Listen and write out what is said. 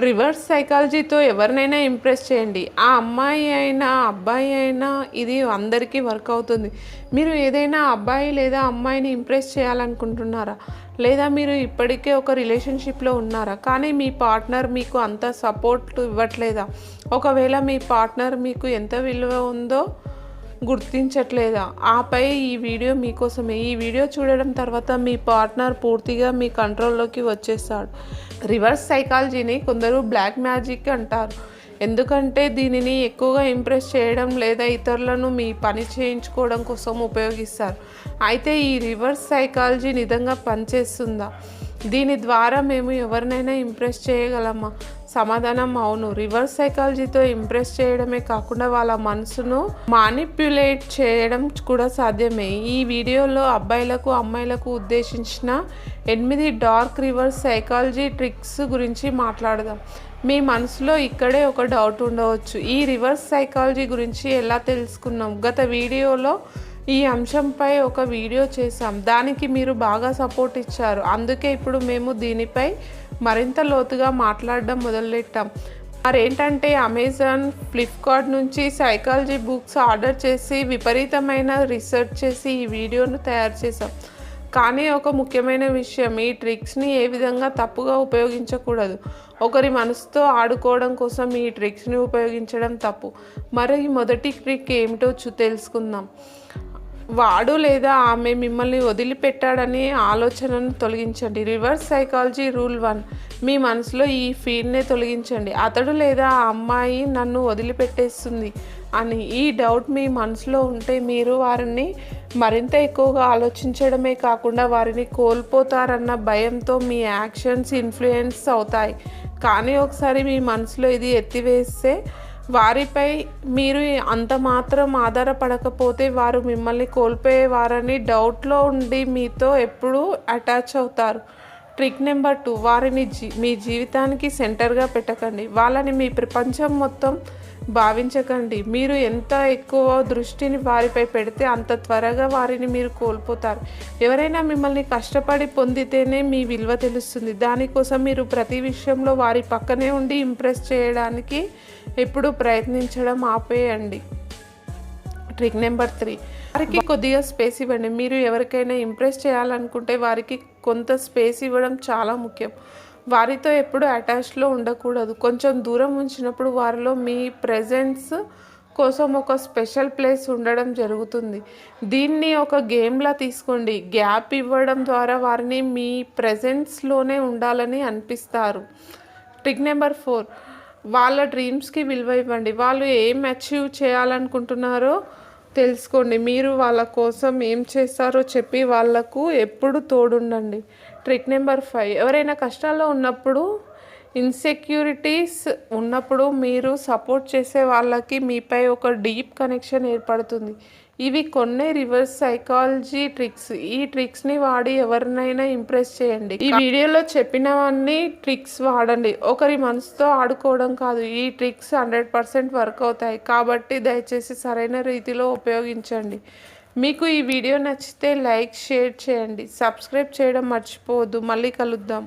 Reverse సైకాలజీతో ఎవరినైనా impress చేయండి. ఆ అమ్మాయి అయినా అబ్బాయి అయినా ఇది అందరికీ వర్క్ అవుతుంది. మీరు ఏదైనా అబ్బాయి లేదా అమ్మాయిని ఇంప్రెస్ చేయాలనుకుంటున్నారా? లేదా మీరు ఇప్పటికే ఒక రిలేషన్షిప్లో ఉన్నారా? కానీ మీ పార్ట్నర్ మీకు అంత సపోర్ట్ ఇవ్వట్లేదా? ఒకవేళ మీ పార్ట్నర్ మీకు ఎంత విలువ ఉందో గుర్తించట్లేదా? ఆపై ఈ వీడియో మీకోసమే. ఈ వీడియో చూడడం తర్వాత మీ పార్ట్నర్ పూర్తిగా మీ కంట్రోల్లోకి వచ్చేస్తాడు. రివర్స్ సైకాలజీని కొందరు బ్లాక్ మ్యాజిక్ అంటారు. ఎందుకంటే దీనిని ఎక్కువగా ఇంప్రెస్ చేయడం లేదా ఇతరులను మీ పని చేయించుకోవడం కోసం ఉపయోగిస్తారు. అయితే ఈ రివర్స్ సైకాలజీ నిజంగా పనిచేస్తుందా? దీని ద్వారా మేము ఎవరినైనా ఇంప్రెస్ చేయగలమా? సమాధానం అవును. రివర్స్ సైకాలజీతో ఇంప్రెస్ చేయడమే కాకుండా వాళ్ళ మనసును మానిప్యులేట్ చేయడం కూడా సాధ్యమే. ఈ వీడియోలో అబ్బాయిలకు అమ్మాయిలకు ఉద్దేశించిన ఎనిమిది డార్క్ రివర్స్ సైకాలజీ ట్రిక్స్ గురించి మాట్లాడదాం. మీ మనసులో ఇక్కడే ఒక డౌట్ ఉండవచ్చు. ఈ రివర్స్ సైకాలజీ గురించి ఎలా తెలుసుకున్నాం? గత వీడియోలో ఈ అంశంపై ఒక వీడియో చేశాం. దానికి మీరు బాగా సపోర్ట్ ఇచ్చారు. అందుకే ఇప్పుడు మేము దీనిపై మరింత లోతుగా మాట్లాడడం మొదలెట్టాం మరేంటంటే అమెజాన్ ఫ్లిప్కార్ట్ నుంచి సైకాలజీ బుక్స్ ఆర్డర్ చేసి విపరీతమైన రీసెర్చ్ చేసి ఈ వీడియోను తయారు చేసాం కానీ ఒక ముఖ్యమైన విషయం ఈ ట్రిక్స్ని ఏ విధంగా తప్పుగా ఉపయోగించకూడదు. ఒకరి మనసుతో ఆడుకోవడం కోసం ఈ ట్రిక్స్ని ఉపయోగించడం తప్పు. మరి మొదటి ట్రిక్ ఏమిటో చూ తెలుసుకుందాం. వాడు లేదా ఆమె మిమ్మల్ని వదిలిపెట్టాడనే ఆలోచనను తొలగించండి. Reverse psychology rule one. మీ మనసులో ఈ ఫీల్నే తొలగించండి. అతడు లేదా ఆ అమ్మాయి నన్ను వదిలిపెట్టేస్తుంది అని ఈ డౌట్ మీ మనసులో ఉంటే మీరు వారిని మరింత ఎక్కువగా ఆలోచించడమే కాకుండా వారిని కోల్పోతారన్న భయంతో మీ యాక్షన్స్ ఇన్ఫ్లుయెన్స్ అవుతాయి. కానీ ఒకసారి మీ మనసులో ఇది ఎత్తివేస్తే వారిపై మీరు అంత మాత్రం ఆధారపడకపోతే వారు మిమ్మల్ని కోల్పోయేవారని డౌట్లో ఉండి మీతో ఎప్పుడూ అటాచ్ అవుతారు. ట్రిక్ నెంబర్ టూ వారిని జీ మీ జీవితానికి సెంటర్గా పెట్టకండి. వాళ్ళని మీ ప్రపంచం మొత్తం భావించకండి. మీరు ఎంత ఎక్కువ దృష్టిని వారిపై పెడితే అంత త్వరగా వారిని మీరు కోల్పోతారు. ఎవరైనా మిమ్మల్ని కష్టపడి పొందితేనే మీ విలువ తెలుస్తుంది. దానికోసం మీరు ప్రతి విషయంలో వారి పక్కనే ఉండి ఇంప్రెస్ చేయడానికి ఎప్పుడు ప్రయత్నించడం ఆపేయండి. ట్రిక్ నెంబర్ త్రీ వారికి కొద్దిగా స్పేస్ ఇవ్వండి. మీరు ఎవరికైనా ఇంప్రెస్ చేయాలనుకుంటే వారికి కొంత స్పేస్ ఇవ్వడం చాలా ముఖ్యం. వారితో ఎప్పుడు అటాచ్లో ఉండకూడదు. కొంచెం దూరం ఉంచినప్పుడు వారిలో మీ ప్రెజెన్స్ కోసం ఒక స్పెషల్ ప్లేస్ ఉండడం జరుగుతుంది. దీన్ని ఒక గేమ్లా తీసుకోండి. గ్యాప్ ఇవ్వడం ద్వారా వారిని మీ ప్రెజెన్స్లోనే ఉండాలని అనిపిస్తారు. ట్రిక్ నెంబర్ ఫోర్ వాళ్ళ డ్రీమ్స్కి విలువ ఇవ్వండి. వాళ్ళు ఏం అచీవ్ చేయాలనుకుంటున్నారో తెలుసుకోండి. మీరు వాళ్ళ కోసం ఏం చేస్తారో చెప్పి వాళ్ళకు ఎప్పుడు తోడుండండి. ట్రిక్ నెంబర్ ఫైవ్ ఎవరైనా కష్టాల్లో ఉన్నప్పుడు ఇన్సెక్యూరిటీస్ ఉన్నప్పుడు మీరు సపోర్ట్ చేసే వాళ్ళకి మీపై ఒక డీప్ కనెక్షన్ ఏర్పడుతుంది. ఇవి కొన్ని రివర్స్ సైకాలజీ ట్రిక్స్. ఈ ట్రిక్స్ని వాడి ఎవరినైనా ఇంప్రెస్ చేయండి. ఈ వీడియోలో చెప్పినవన్నీ ట్రిక్స్ వాడండి. ఒకరి మనసుతో ఆడుకోవడం కాదు ఈ ట్రిక్స్ హండ్రెడ్ పర్సెంట్ వర్క్ అవుతాయి. కాబట్టి దయచేసి సరైన రీతిలో ఉపయోగించండి. మీకు ఈ వీడియో నచ్చితే లైక్ షేర్ చేయండి. సబ్స్క్రైబ్ చేయడం మర్చిపోవద్దు. మళ్ళీ కలుద్దాం.